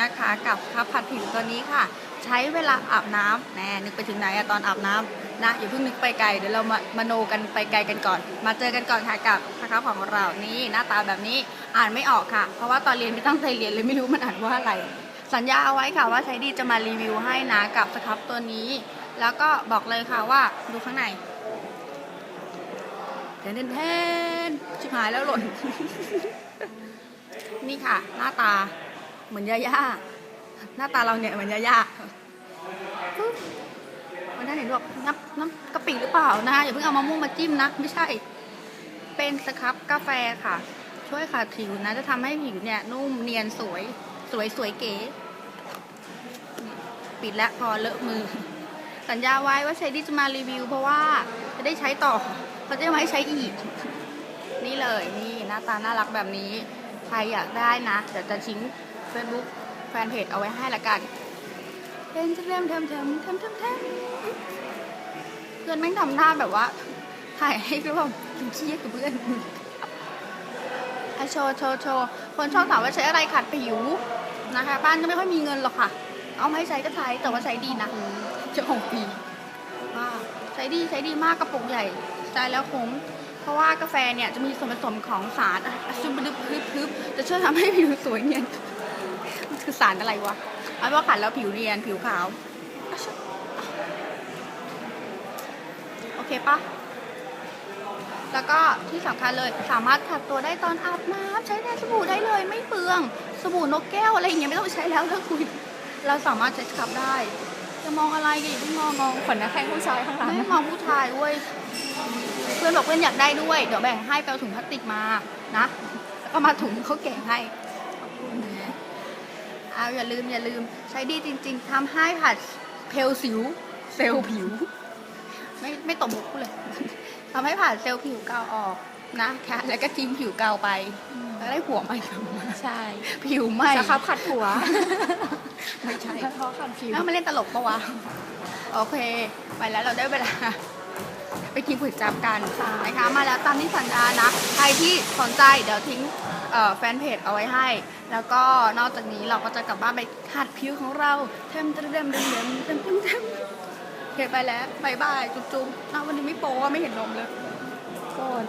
นะคะกับข้าผัดผิวตัวนี้ค่ะ ใช้เวลาอาบน้ำแน่นึกไปถึงไหนอะตอนอาบน้ำนะอย่าเพิ่งนึกไปไกลเดี๋ยวเรามามาโนกันไปไกลกันก่อน มาเจอกันก่อนค่ะกับข้าวของเรานี่หน้าตาแบบนี้อ่านไม่ออกค่ะ เพราะว่าตอนเรียนไม่ตั้งใจเรียนเลยไม่รู้มันอ่านว่าอะไร สัญญาเอาไว้ค่ะว่าใช้ดีจะมารีวิวให้นะกับสครับตัวนี้ แล้วก็บอกเลยค่ะว่าดูข้างในเทนเทนเทนชิบหายแล้วหล่น นี่ค่ะ หน้าตา เหมือนยาย่าหน้าตาเราเนี่ยเหมือนยาย่าๆมันได้เห็นบอกน้ำน้ำกะปิหรือเปล่านะคะอย่าเพิ่งเอามะม่วงมาจิ้มนะ ไม่ใช่ เป็นสครับกาแฟค่ะ ช่วยขัดผิวนะ จะทำให้ผิวเนี่ย นุ่มเนียนสวย สวยสวยเก๋ ปิดแล้วพอเลอะมือ สัญญาไว้ว่าใช้ดีจะมารีวิว เพราะว่าจะได้ใช้ต่อเขาจะไม่ให้ใช้อีก นี่เลยนี่หน้าตาน่ารักแบบนี้ ใครอยากได้นะเดี๋ยวจะทิ้ง Facebook แฟนเพจเอาไว้ให้ละกันเทมเทมเทมเทมเทมเทมเทมเพื่อนแม่งทำหน้าแบบว่า ถ่ายให้ร่วมกินขี้กับเพื่อนอโชว์โชว์โชว์คนชอบถามว่าใช้อะไรขัดผิวนะคะ บ้านก็ไม่ค่อยมีเงินหรอกค่ะ เอาไม่ใช้ก็ใช้แต่ว่าใช้ดีนะเจ้าของปีว่าใช้ดีใช้ดีมากกระปุกใหญ่ใช้แล้วคุ้มเพราะว่ากาแฟเนี่ยจะมีส่วนผสมของสารอะซุบดึบพึบพึบจะช่วยทำให้ผิวสวยเนียน คือสารอะไรวะเอาเป็นว่าขัดแล้วผิวเนียนผิวขาวอะชะโอเคปะแล้วก็ที่สำคัญเลยสามารถขัดตัวได้ตอนอาบน้ำใช้แทนสบู่ได้เลยไม่เปลือง สบู่นกแก้วอะไรอย่างเงี้ยไม่ต้องใช้แล้วนะคุณเราสามารถใช้สครับได้ จะมองอะไรกันอย่าเพิ่งมองมองขนนักแข่งผู้ชายข้างหลังไม่มองผู้ชายเว้ยเพื่อนบอกเพื่อนอยากได้ด้วย เดี๋ยวแบ่งให้ไปเอาถุงพลาสติกมานะแล้วก็มาถุงเขาแกะให้เอาอย่าลืมอย่าลืมใช้ดีจริง ๆทำให้ผัดเพลสิว เซลล์ผิว ไม่ไม่ตบมุกกูเลยทำให้ผ่านเซลล์ผิวเก่าออกนะคะแล้วก็ทิ้งผิวเก่าไป แล้วได้ผัวใหม่กลับมาใช่ ผิวใหม่สครับขัดผัว ไม่ใช่เพราะขัดผิวแล้วมาเล่นตลกปะวะ โอเค ไปแล้วเราได้เวลา ไปกินก๋วยจับกันนะคะมาแล้วตามที่สัญญานะ ใครที่สนใจเดี๋ยวทิ้งแฟนเพจเอาไว้ให้ แล้วก็นอกจากนี้เราก็จะกลับบ้านไปหัดผิวของเราเต็มเต็มเต็มเต็มเต็มเต็มเต็มเคไปแล้วบายบายจุ๊บจุ๊บวันนี้ไม่โป้ไม่เห็นนมเลยก่อน